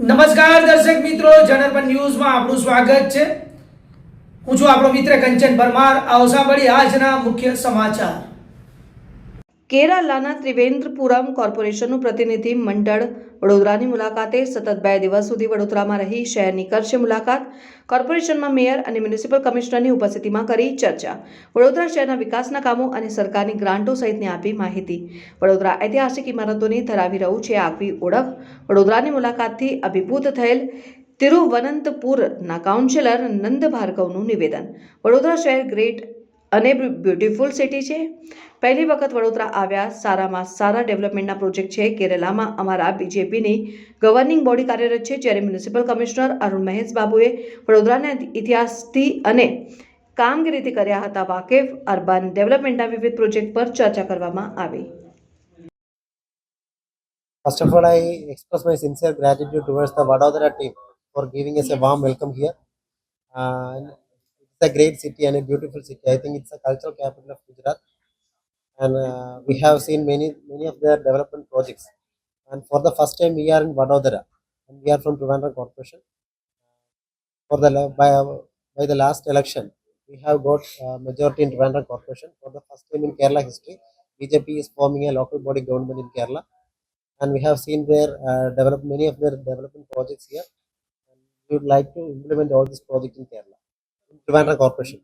નમસ્કાર દર્શક મિત્રો જનરપન ન્યૂઝમાં આપનું સ્વાગત છે. હું છું આપણો મિત્ર કંચન પરમાર. આવો સાંભળી આજના મુખ્ય સમાચાર. કેરાલાના ત્રિવેન્દ્રપુરમ કોર્પોરેશનનું પ્રતિનિધિ મંડળ વડોદરાની મુલાકાતે સતત બે દિવસ સુધી વડોદરામાં રહી શહેરની કરશે મુલાકાત. કોર્પોરેશનમાં મેયર અને મ્યુનિસિપલ કમિશનરની ઉપસ્થિતિમાં કરી ચર્ચા. વડોદરા શહેરના વિકાસના કામો અને સરકારની ગ્રાન્ટો સહિતની આપી માહિતી. વડોદરા ઐતિહાસિક ઇમારતોની ધરાવી રહ્યું છે આગવી ઓળખ. વડોદરાની મુલાકાતથી અભિભૂત થયેલ તિરુવનંતપુરના કાઉન્સિલર નંદ ભાર્ગવનું નિવેદન. વડોદરા શહેર ગ્રેટ અને બ્યુટીફુલ સિટી છે. પહેલી વખત વડોદરા આવ્યા સારામાં સારા ડેવલપમેન્ટના પ્રોજેક્ટ છે કેરલામાં. અમારા બીજેપીની ગવર્નિંગ બોડી કાર્યરત છે જ્યારે મ્યુનિસિપલ કમિશનર અરુણ મહેશ બાબુએ વડોદરાના ઇતિહાસથી અને કામગીરીથી કર્યા હતા વાકેફ. અર્બન ડેવલપમેન્ટના વિવિધ પ્રોજેક્ટ પર ચર્ચા કરવામાં આવી. First of all, I express my sincere gratitude towards the Vadodara team for giving us a warm welcome here. A great city and a beautiful city. I think it's a cultural capital of Gujarat, and uh, we have seen many many of their development projects. And for the first time, we are in Vadodara, and we are from Trivandrum Corporation. For the by by the last election, we have got majority in Trivandrum Corporation. For the first time in Kerala history, BJP is forming a local body government in Kerala and we have seen their uh, develop many of their development projects here. And we would like to implement all these projects in Kerala, Trivandrum Corporation.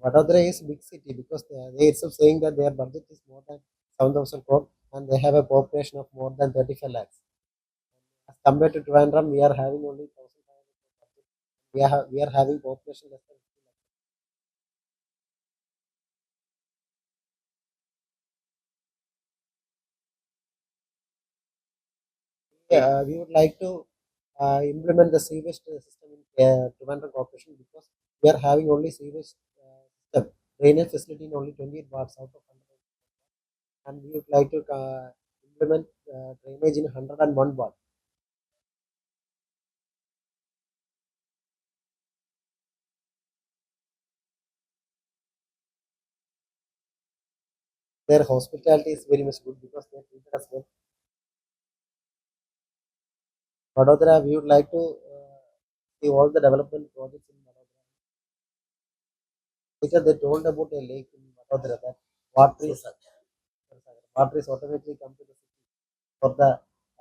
Vadodara is big city because they, are- they itself saying that their budget is more than 7,000 crore and they have a population of more than 35 lakhs. As compared to Trivandrum, we are having only 1,500 crore budget. We are, we are having population less than 50 lakhs. uh, we would like to uh, implement the sewage system in uh, Trivandrum Corporation because we are having only sewage uh, system drainage facility in only 28 wards out of 100. And we would like to uh, implement uh, drainage in 101 ward. Their hospitality is very much good because they are treated us well. Vadodara, we would like to uh, see all the development projects in Vadodara. Because they told about a lake in Vadodara that water is water is automatically come to the city for the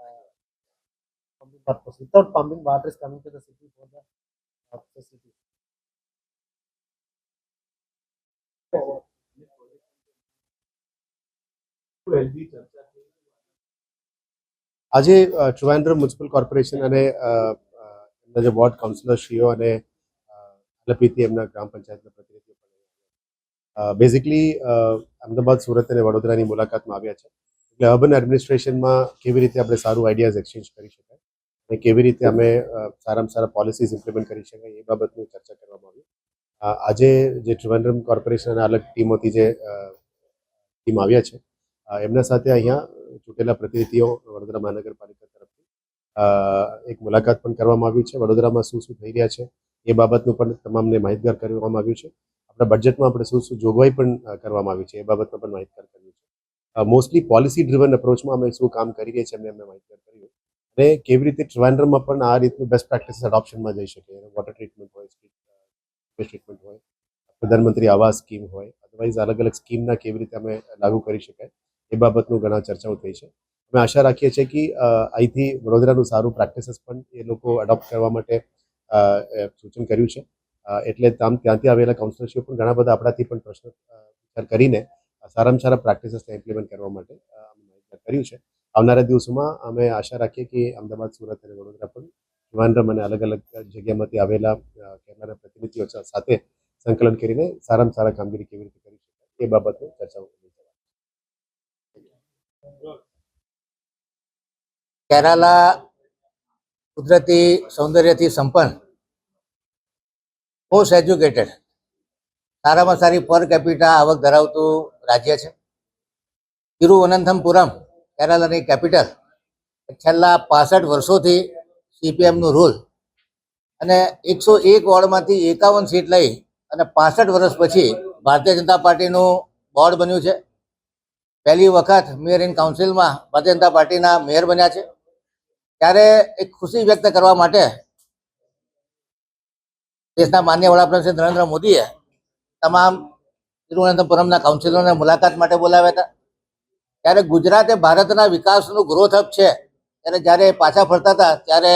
uh, pumping purpose. Without pumping, water is coming to the city for the uh, facility. આજે ટ્રિવાન્ડ્રમ municipal corporation અને એમના જે ward કાઉન્સિલરશ્રીઓ અને લપીથી એમના ગ્રામ પંચાયતના પ્રતિનિધિઓ basically Ahmedabad, Surat અને વડોદરાની મુલાકાતમાં આવ્યા છે. એટલે અર્બન એડમિનિસ્ટ્રેશનમાં કેવી રીતે આપણે સારું આઈડિયાઝ એક્સચેન્જ કરી શકાય અને કેવી રીતે અમે સારામાં સારા પોલિસીઝ ઇમ્પ્લિમેન્ટ કરી શકાય એ બાબતની ચર્ચા કરવામાં આવી. આજે જે ટ્રિવાન્ડ્રમ કોર્પોરેશન અને અલગ ટીમોથી જે ટીમ આવ્યા છે એમના સાથે અહીંયા ચૂંટેલા પ્રતિનિધિઓ વડોદરા મહાનગરપાલિકા તરફથી એક મુલાકાત પણ કરવામાં આવી છે. વડોદરામાં શું શું થઈ રહ્યા છે એ બાબતનું પણ તમામને માહિતગાર કરવામાં આવ્યું છે. આપણા બજેટમાં આપણે શું શું જોગવાઈ પણ કરવામાં આવી છે એ બાબતમાં પણ માહિતગાર કર્યું છે. મોસ્ટલી પોલિસી ડ્રિવન અપ્રોચમાં અમે શું કામ કરી રહ્યા છીએ એમને અમે માહિતગાર કર્યું. અને કેવી રીતે ટ્રિવાન્ડ્રમમાં પણ આ રીતનું બેસ્ટ પ્રેક્ટિસ એડોપ્શનમાં જઈ શકે. વોટર ટ્રીટમેન્ટ હોય ટ્રીટમેન્ટ હોય, પ્રધાનમંત્રી આવાસ સ્કીમ હોય. અદરવાઇઝ અલગ અલગ સ્કીમના કેવી રીતે અમે લાગુ કરી શકાય. એ બાબતનું ઘણા ચર્ચાઓ થઈ છે. અમે આશા રાખીએ છીએ કે અહીંથી વડોદરાનું સારું પ્રેક્ટિસીસ પણ એ લોકો એડોપ્ટ કરવા માટે સૂચન કર્યું છે. એટલે તામ ત્યાંથી આવેલા કાઉન્સિલરશીપ પણ ઘણા બધા આપણાથી પણ પ્રશ્ન વિચાર કરીને સારામાં સારા પ્રેક્ટિસીસને ઇમ્પ્લિમેન્ટ કરવા માટે કર્યું છે. આવનારા દિવસોમાં અમે આશા રાખીએ કે અમદાવાદ, સુરત અને વડોદરા પણ ટ્રિવાન્ડ્રમ અને અલગ અલગ જગ્યામાંથી આવેલા કેમેરા પ્રતિનિધિઓ સાથે સંકલન કરીને સારામાં સારા કામગીરી કેવી રીતે કરી શકાય એ બાબતની ચર્ચાઓ કરી છે કેરાલા કુદરતી સૌંદર્યથી સંપન્ન મોસ્ટ એજ્યુકેટેડ સારામાં સારી પર કેપિટા આવક ધરાવતું રાજ્ય છે. તિરુવનંતપુરમ કેરાલાની કેપિટલ છેલ્લા પાસઠ વર્ષોથી સીપીએમનું રૂલ અને એકસો એક વોર્ડમાંથી એકાવન સીટ લઈ અને પાસઠ વર્ષ પછી ભારતીય જનતા પાર્ટીનું બોર્ડ બન્યું છે. પહેલી વખત મેયર ઇન કાઉન્સિલમાં ભારતીય જનતા પાર્ટીના મેયર બન્યા છે. ત્યારે એક ખુશી વ્યક્ત કરવા માટે દેશના માન્ય વડાપ્રધાન શ્રી નરેન્દ્ર મોદીએ તમામ તિરુવનંતપુરમના કાઉન્સિલરોને મુલાકાત માટે બોલાવ્યા હતા. ત્યારે ગુજરાત એ ભારતના વિકાસનું ગ્રોથ હબ છે. ત્યારે જ્યારે પાછા ફરતા હતા, ત્યારે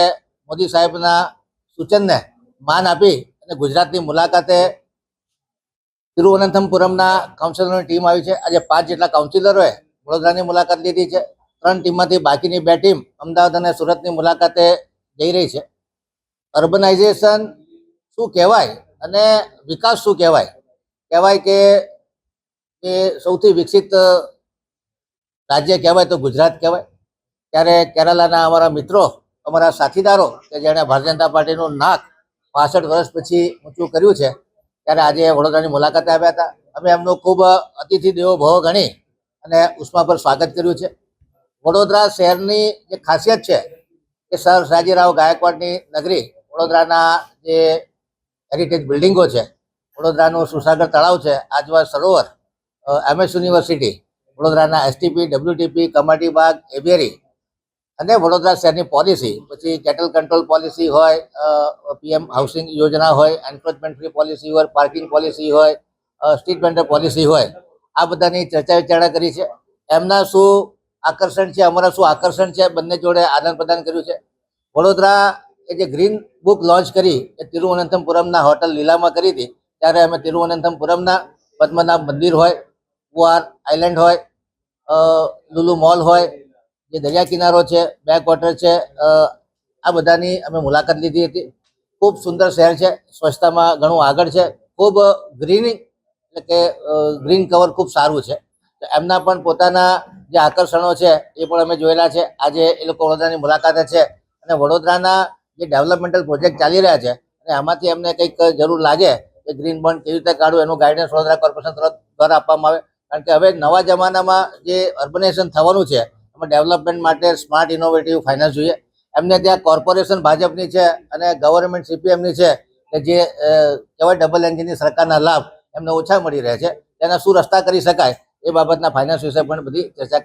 મોદી સાહેબના સૂચનને માન આપી અને ગુજરાતની મુલાકાતે તિરુવનંતપુરમના કાઉન્સિલરોની ટીમ આવી છે. આજે પાંચ જેટલા કાઉન્સિલરોએ વડોદરાની મુલાકાત લીધી છે. ત્રણ ટીમમાંથી બાકીની બે ટીમ અમદાવાદ અને સુરતની મુલાકાતે જઈ રહી છે. અર્બનાઇઝેશન શું કહેવાય અને વિકાસ શું કહેવાય? કહેવાય કે એ સૌથી વિકસિત રાજ્ય કહેવાય તો ગુજરાત કહેવાય. ત્યારે કેરાલાના અમારા મિત્રો, અમારા સાથીદારો કે જેણે ભારતીય જનતા પાર્ટીનું નાક પાસઠ વર્ષ પછી ઊંચું કર્યું છે, ત્યારે આજે વડોદરાની મુલાકાતે આવ્યા હતા. અમે એમનું ખૂબ અતિથિ દેવો ભવ ગણી અને ઉષ્મા પર સ્વાગત કર્યું છે. વડોદરા શહેરની જે ખાસિયત છે કે સર સાજીરાવ ગાયકવાડની નગરી, વડોદરાના જે હેરિટેજ બિલ્ડિંગો છે, વડોદરાનું સુસાગર તળાવ છે, આજવા સરોવર એમએસ યુનિવર્સિટી, વડોદરાના એસટીપી ડબ્લ્યુટીપી કમાટી બાગ, એબેરી અને વડોદરા શહેરની પોલિસી પછી કેટલ કંટ્રોલ પોલિસી હોય પીએમ હાઉસિંગ યોજના હોય એન્ક્રોચમેન્ટ પોલિસી હોય પાર્કિંગ પોલિસી હોય સ્ટ્રીટ વેન્ડર પોલિસી હોય, આ બધાની ચર્ચા વિચારણા કરી છે. એમના શું આકર્ષણ છે, અમારા શું આકર્ષણ છે, બંને જોડે આદાન પ્રદાન કર્યું છે. વડોદરા એ જે ગ્રીન બુક લોન્ચ કરી એ તિરુવનંતપુરમના હોટલ લીલામાં કરી હતી, ત્યારે અમે તિરુવનંતપુરમના પદ્મનાભ મંદિર હોય, કુવાર આઇલેન્ડ હોય લુલુ મોલ હોય, જે દરિયા કિનારો છે બેક વોટર છે આ બધાની અમે મુલાકાત લીધી હતી. ખૂબ સુંદર શહેર છે, સ્વચ્છતામાં ઘણું આગળ છે. ખૂબ ગ્રીનિંગ એટલે કે ગ્રીન કવર ખૂબ સારું છે. એમના પણ પોતાના જે આકર્ષણો છે, એ પણ અમે જોયેલા છે. આજે એ લોકો વડોદરાની મુલાકાતે છે અને વડોદરાના જે ડેવલપમેન્ટલ પ્રોજેક્ટ ચાલી રહ્યા છે અને આમાંથી એમને કંઈક જરૂર લાગે કે ગ્રીન બોન્ડ કેવી રીતે કાઢવું એનું ગાઈડન્સ વડોદરા કોર્પોરેશન તરફ દ્વારા આપવામાં આવે. કારણ કે હવે નવા જમાનામાં જે અર્બનાઇઝેશન થવાનું છે, એમાં ડેવલપમેન્ટ માટે સ્માર્ટ ઇનોવેટિવ ફાઇનાન્સ જોઈએ. એમને ત્યાં કોર્પોરેશન ભાજપની છે અને ગવર્મેન્ટ સીપીએમની છે, કે જે કહેવાય ડબલ એન્જિનની સરકારના લાભ એમને ઓછા મળી રહે છે. તેના શું રસ્તા કરી શકાય એ બાબતના ફાઇનાન્સ વિશે પણ બધી ચર્ચા